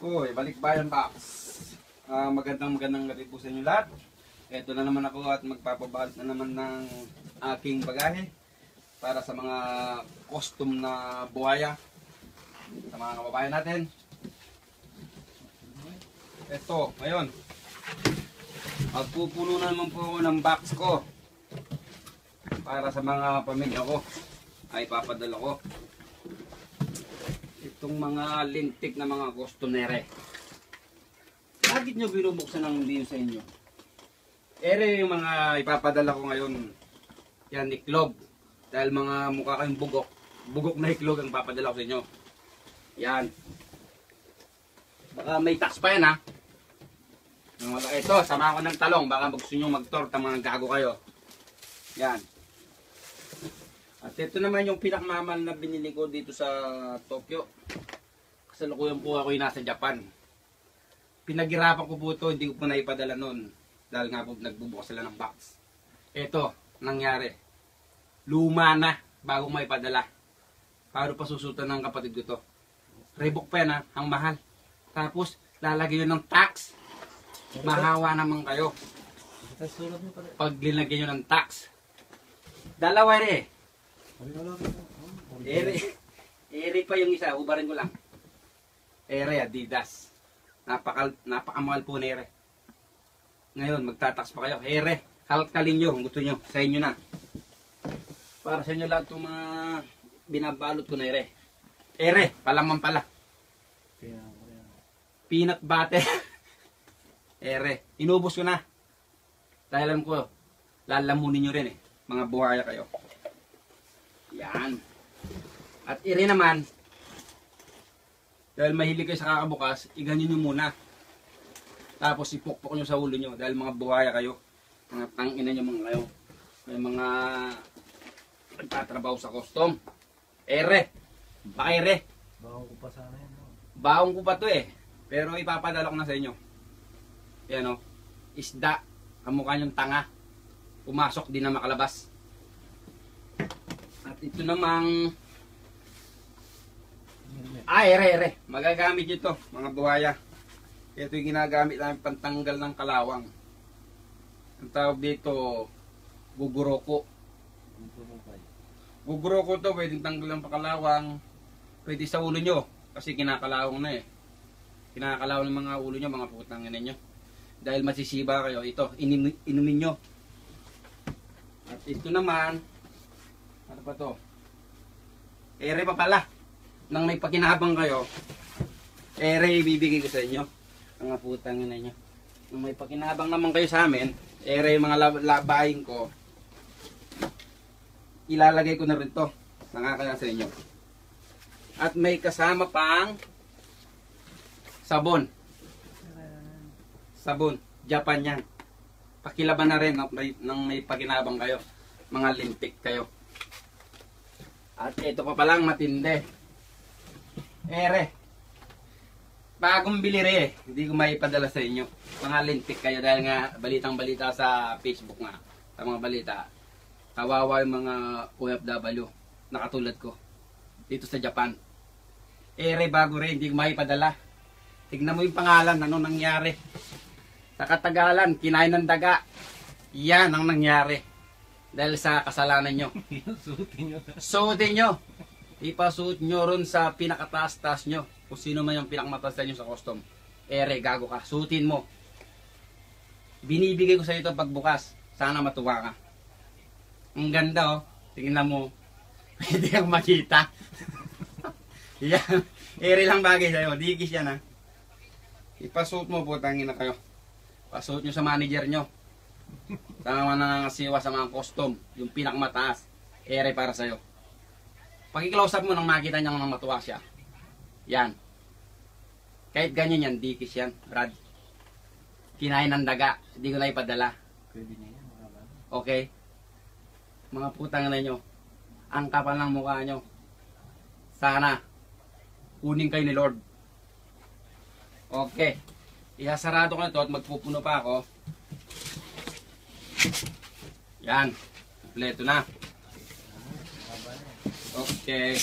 Uy, balik bayan box. Ah, magandang magandang gabi po sa inyo lahat. Ito na naman ako at magpapabalot na naman ng aking bagahe para sa mga custom na buhaya sa mga kababayan natin. Ito, ngayon. Magpupuno na naman po ng box ko para sa mga pamilya ko ay papadala ko itong mga lintik na mga customere. Bakit nyo binubuksan ng hindi sa inyo? Ere yung mga ipapadala ko ngayon. Yan, iklog. Dahil mga mukha kayong bugok. Bugok na iklog ang papadala ko sa inyo. Yan. Baka may tax pa yan ha. Ito, sama ko ng talong. Baka gusto nyo mag-torta mga gago kayo. Yan. At ito naman yung pinakmamal na binili ko dito sa Tokyo. Kasalukuyan po ako yung nasa Japan. Pinaghirapan ko po ito, hindi ko po naipadala noon. Dahil nga po nagbubukas sila ng box. Ito, nangyari. Luma na, bago maipadala. Paano pa susutan ng kapatid ko to? Reebok pa yan ha, ang mahal. Tapos, lalagyan yun ng tax. Mahawa naman kayo. Pag linagyan nyo ng tax. Dalawa rin eh. Ere. Ere pa yung isa, ubarin ko lang. Ere, Adidas. Napaka, napakamahal po na Ere. Ngayon, magtatax pa kayo. Ere, kalkalin nyo kung gusto nyo. Sa inyo na. Para sa inyo lahat itong mga binabalot ko na Ere. Ere, palaman pala. Peanut butter. Ere, inubos ko na. Dahil alam ko, lalamunin nyo rin eh. Mga buhaya kayo. Yan. At iri naman, dahil mahilig kayo sa kakabukas, iganyan nyo muna. Tapos ipukpok nyo sa ulo nyo dahil mga buhaya kayo. Mga tangina nyo mga kayo. May mga nagtatrabaho sa custom. Ere. Baka ere. Bago ko pa sana yan. no? Baong ko pa to eh. Pero ipapadala ko na sa inyo. Yan o. Isda. Kamukha niyong tanga. Pumasok din na makalabas. At ito namang... Ah, ere, ere. Magagamit nyo to, mga buhaya. Ito yung ginagamit namin pantanggal ng kalawang. Ang tawag dito, guguroko. Guguroko to, pwedeng tanggal ng pakalawang. Pwede sa ulo nyo, kasi kinakalawang na eh. Kinakalawang ng mga ulo nyo, mga putang ina nyo. Dahil masisiba kayo, ito, inumin nyo. At ito naman, ano pa to? Ere pa pala. Nang may pakinabang kayo, ere ibibigay ko sa inyo. Mga putang ina nyo. Nang may pakinabang naman kayo sa amin, ere yung mga lab- labahin ko, ilalagay ko na rin to. Nakakaya sa inyo. At may kasama pang sabon. Sabon. Japan yan. Pakilaban na rin nang may, may pakinabang kayo. Mga limpik kayo. At ito pa palang matindi. Ere. Bagong bili rin eh. Hindi ko maipadala sa inyo. Mga lintik kayo dahil nga balitang balita sa Facebook nga. Sa mga balita. Kawawa yung mga OFW na ko. Dito sa Japan. Ere bago rin. Hindi ko maipadala. Tignan mo yung pangalan. Ano nangyari. Sa katagalan, kinain ng daga. Yan ang nangyari. Dahil sa kasalanan nyo. Suotin nyo. Suotin nyo. Ipasuot nyo ron sa pinakataas-taas nyo. Kung sino man yung pinakamataas nyo sa custom. Ere, gago ka. Suotin mo. Binibigay ko sa ito pagbukas. Sana matuwa ka. Ang ganda oh. Tingnan mo. Pwede kang makita. yan. Ere lang bagay sa'yo. Dikis yan ha. Ipasuot mo po. Tangin na kayo. Pasuot nyo sa manager nyo. Tama na nangasiwa sa mga custom. Yung pinakamataas. Ere para sa'yo. Pag i-close up mo nang makita niya nang matuwa siya. Yan. Kahit ganyan yan, dikis yan, Brad. Kinain ng daga. Hindi ko na ipadala. Pwede niya yan. mga? Okay? Mga putang na nyo. Ang kapal ng mukha nyo. Sana. Kunin kayo ni Lord. Okay. Ihasarado ko na to at magpupuno pa ako. Yan. Kompleto na. Okay.